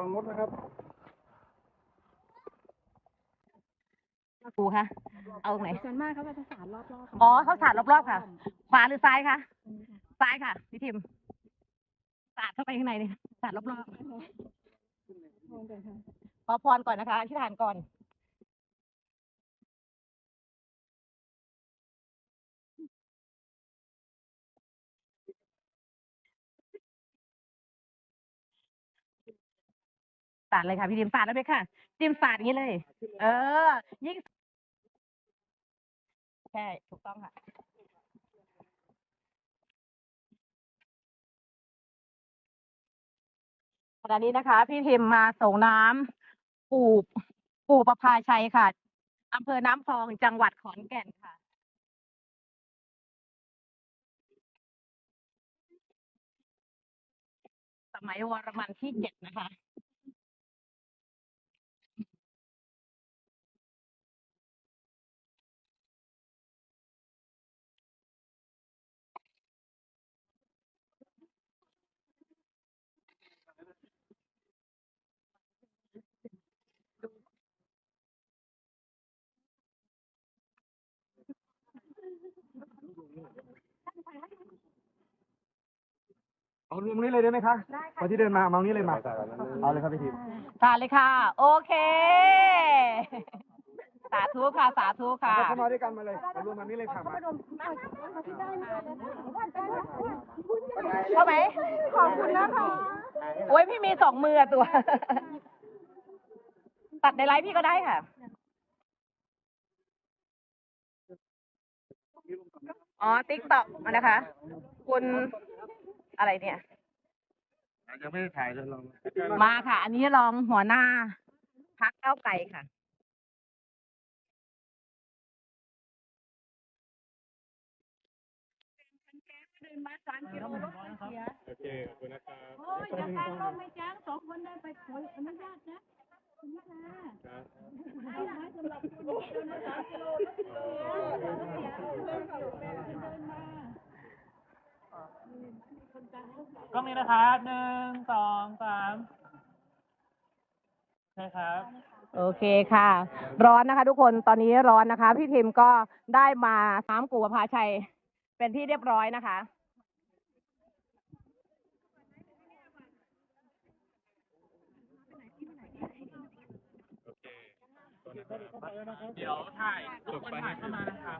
ฟังมดนะครับครูคะ เอาตรงไหน ส่วนมากเขาจะสาดรอบๆอ๋อเขาสาดรอบๆค่ะ ขวาหรือซ้ายคะ ซ้ายค่ะ พี่ทิมสาดเข้าไปข้างในเลยสาดรอบๆขอพรก่อนนะคะที่ฐานก่อน สาดเลยค่ะ พี่ดิมสาดแล้วไหมค่ะดิมสาดอย่างนี้เลย เออ ยิ่งใช่ถูกต้องค่ะ ขณะนี้นะคะ พี่ทิมมาส่งน้ำปู่ปู่ประภาชัยค่ะอำเภอน้ำพองจังหวัดขอนแก่นค่ะ สมัยวรมันที่เจ็ดนะคะ เอาตรงนี้เลยได้ไหมคะพอที่เดินมาเอาตรงนี้เลยมา เอาเลยครับพี่ทีมสาดเลยค่ะ โอเค สาธุค่ะ สาธุค่ะ เข้ามาด้วยกันมาเลยมารวมมานี่เลยค่ะมาเข้าไหม ขอบคุณนะคะ โอ้ยพี่มีสองมืออะตัว ตัดในไลฟ์พี่ก็ได้ค่ะ อ๋อติ๊กต็อกนะคะ คุณ อะไรเนี่ย ยังไม่ได้ถ่ายเลยลองมาค่ะ อันนี้รองหัวหน้าพักเก้าวไก่ค่ะโอเคขอบคุณนะครับ โอ้ยอย่าการลงไม่จ้างสองคนได้ไปขออนุญาตนะคุณนะให้ไว้สำหรับคุณเดียวนะสามกิโลก็กิโลแล้วเสียเดินเข้าเดินมา กล้องนี้นะครับหนึ่งสองสามใช่ครับ โอเคค่ะ ร้อนนะคะทุกคนตอนนี้ร้อนนะคะ พี่ทิมก็ได้มาน้ำกูประภาชัย เป็นที่เรียบร้อยนะคะ เดี๋ยวถ่ายทุกคนถ่ายเข้ามานะครับ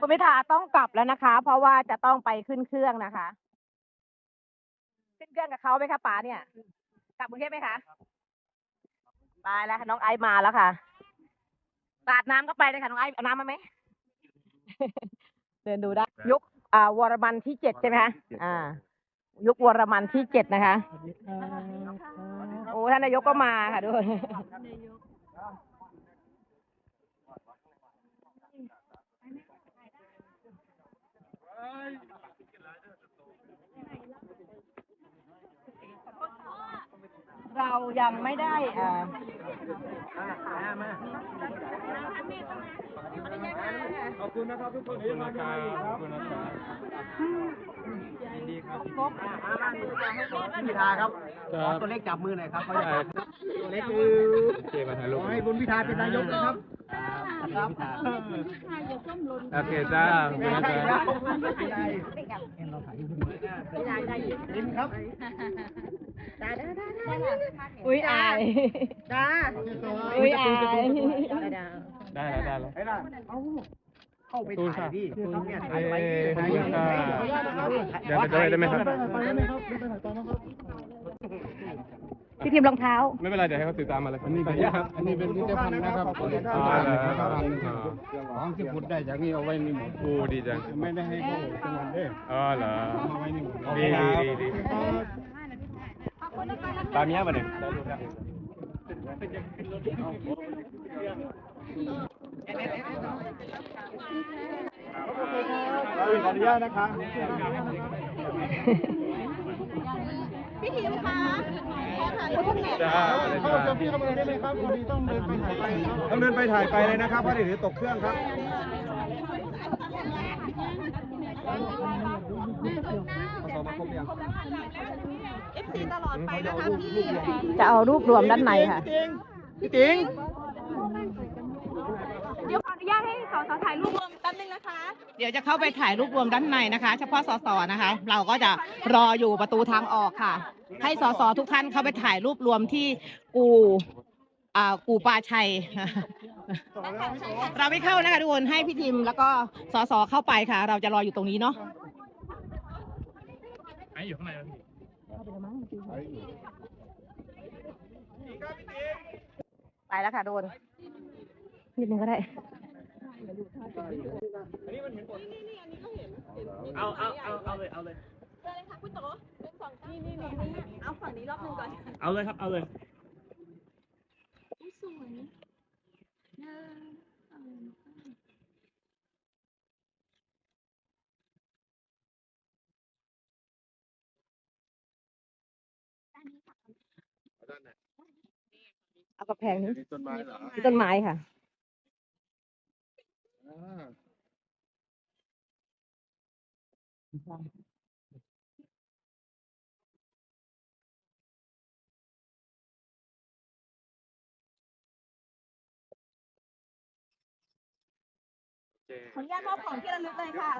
คุณพิธาต้องกลับแล้วนะคะ เพราะว่าจะต้องไปขึ้นเครื่องนะคะ ขึ้นเครื่องกับเขาไหมคะป๋าเนี่ยกลับกรุงเทพไหมคะไปแล้วค่ะน้องไอซ์มาแล้วค่ะสาดน้ำก็ไปเลยค่ะน้องไอซ์เอาน้ำมาไหม เดินดูได้ยุคอ่าวรมันที่เจ็ดใช่ไหมคะอ่า ยุควรมันที่เจ็ดนะคะโอ้ท่านนายกก็มาค่ะด้วย เรายังไม่ได้อ่าขอบคุณนะครับทุกคนที่มาด้วยครับยินดีครับพี่พิธาครับขอตัวเล็กจับมือหน่อยครับเขาอยากตัวเล็กคือเคมาถ่ายรูปขอให้บุญพิธาเป็นนายกนะครับครับโอเคจ้าขอบคุณนะครับยิ้มครับ อุ้ยอายจ้าอุ้ยอายได้แล้วได้แล้วไอ้น่ะเอ้าเข้าไปถ่ายดิเนี่ยเอ้ถ่ายไปยขอบคุณค่ะเดี๋ยวไปด้วยได้ไหมครับพี่ทีมรองเท้า ไม่เป็นไรเดี๋ยวให้เขาติดตามมาเลยอันนี้ครับอันนี้เป็นพิพิธภัณฑ์นะครับอ๋อเหรอของที่ขุดได้จากนี้เอาไว้นี่หมดโอ้ดีจังไม่ได้ให้เขาจังหวัดเด้ออ๋อเหรอเอาไว้นี่หมดดีดีดี ตามเนี้ยมาหนึ่งขออนุญาตนะครับจ้าได้เข้าจ้าเซลฟี่เข้ามาเลยได้ไหมครับพอดีต้องเดินไปถ่ายไปต้องเดินไปถ่ายไปเลยนะครับเพราะเดี๋ยวตกเครื่องครับ สมาคมยังจะเอารูปรวมด้านในค่ะ พี่ติ๋งเดี๋ยวขออนุญาตให้สอสอถ่ายรูปรวมแป๊บนึงนะคะ เดี๋ยวจะเข้าไปถ่ายรูปรวมด้านในนะคะ เฉพาะสสนะคะ เราก็จะรออยู่ประตูทางออกค่ะ ให้สสทุกท่านเข้าไปถ่ายรูปรวมที่กูอ่ากูปาชัย เราไม่เข้านะคะทุกคนให้พี่ทิมแล้วก็สสเข้าไปค่ะ เราจะรออยู่ตรงนี้เนาะไอ้อยู่ข้างในแล้วพี่ไปแล้วค่ะโดนนิดนึงก็ได้เอาเอาเอาเอาเลยเอาเลยเอาฝั่งนี้รอบหนึ่งก่อน เอาเลยครับ เอาเลยสวยหนึ่ง เอากระแพงนี้ต้นไม้เหรอมีต้นไม้ค่ะขออนุญาตมอบของที่ระลึกเลยค่ะ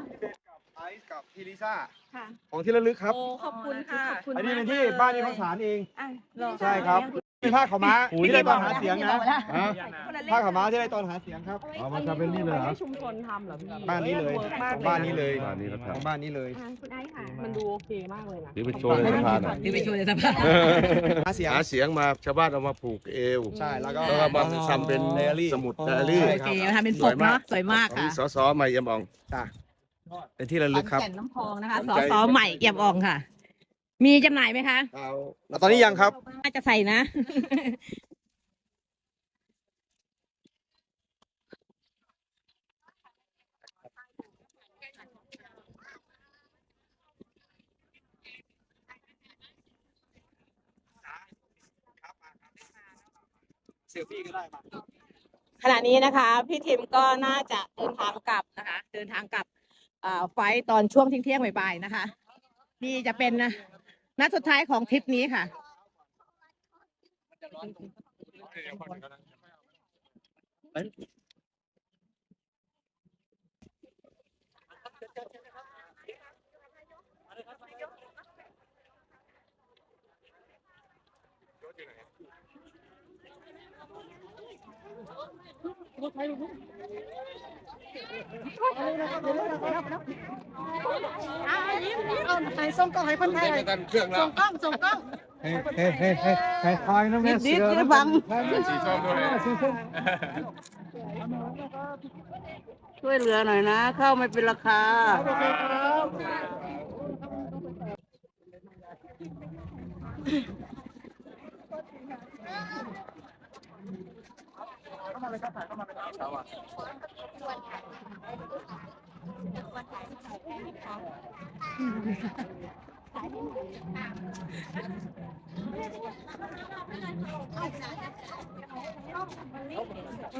ไอซ์กับพี่ลิซ่า ค่ะ ของที่ระลึกครับ โอ้ขอบคุณค่ะ อันนี้เป็นที่บ้านนี้เขาสารเอง อะรอใช่ครับ เป็นผ้าขาวม้าที่ได้ตอนหาเสียงนะฮะคนละเล่ผ้าขาวม้าที่ได้ตอนหาเสียงครับเอามาทำเป็นนี่เลยเหรอชุมชนทำเหรอพี่บ้านนี้เลยของบ้านนี้เลยบ้านนี้ก็ของทำบ้านนี้เลยอะคุณไอซ์ค่ะมันดูโอเคมากเลยนะหรือไปโชว์ในสะพานอะที่ไปช่วยในสภาหาเสียงหาเสียงมาชาวบ้านเอามาผูกเอวใช่แล้วก็แล้วก็มาทำเป็นไดอารี่สมุดไดอารี่ใช่โอคเครับทำเป็นปกเนาะสวยมากของค่ะสสใหม่เอี่ยมอ่องจ้ะเป็นที่ระลึกครับขอนแก่นน้ำพองนะคะสสใหม่เอี่ยมอ่องค่ะ มีจำหน่ายไหมคะเอาแล้วตอนนี้ยังครับ น่าจะใส่นะ เซลฟี่ก็ได้มาขณะนี้นะคะ พี่ทิมก็น่าจะเดินทางกลับนะคะ เดินทางกลับอ่าไฟล์ตอนช่วงเที่ยงๆบ่ายๆนะคะ นี่จะเป็นนั นัดสุดท้ายของทริปนี้ค่ะ กันเครื่องแล้วเฮ้เฮ้เฮ้เฮ้ใครคอยน้ำแม่เสือนะบัง สีส้มด้วยช่วยเหลือหน่อยนะข้าวไม่เป็นราคา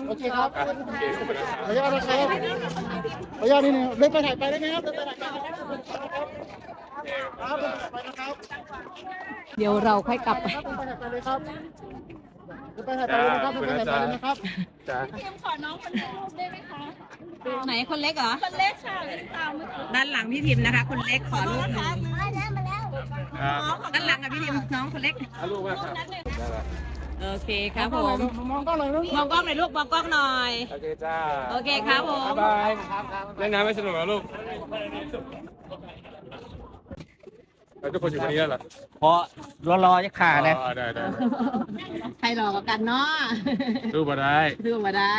โอเคครับขออนุญาตนะครับขออนุญาตนิดนึงเดินไปถ่ายไปได้ไหมครับเดินไปถ่ายไปนะครับครับเดินไปถ่ายไปนะครับเดี๋ยวเราค่อยกลับไปเดินไปถ่ายไปเลยครับ เดินไปถ่ายไปเลยนะครับเดินไปถ่ายไปเลยนะครับจ้าเตรียมขอน้องคนนี้รูปได้ไหมคะไหนคนเล็กเหรอคนเล็กค่ะเล่นตามเมื่อกี้ด้านหลังพี่ทิมนะคะ คนเล็กขอรูปหนึ่งมาแล้วมาแล้วด้านหลังอะพี่ทิมน้องคนเล็กเอาลูกมาครับโอเคครับผม มองกล้องเลยลูกมองกล้องหน่อยลูกมองกล้องหน่อย โอเคจ้า โอเคครับผมบายเล่นน้ำไม่สนุกเหรอลูก แล้วทุกคนอยู่วันนี้แล้วเหรอพอรอรอจะขาดเลยอ๋อได้ได้ใครหลอกกันเนาะดูมาได้ซื้อมาได้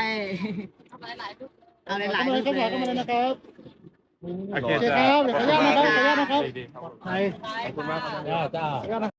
เอาหลายๆเข้ารูมาปเลยเลเข้ามาเลยยนะครับ โอเคโอเคคจ้ารับเดี๋ยวขออนุญาตนะครับขออนุญาตนะครับดีๆครับถ่ายขอบคุณมากครับขออนุญาตนะ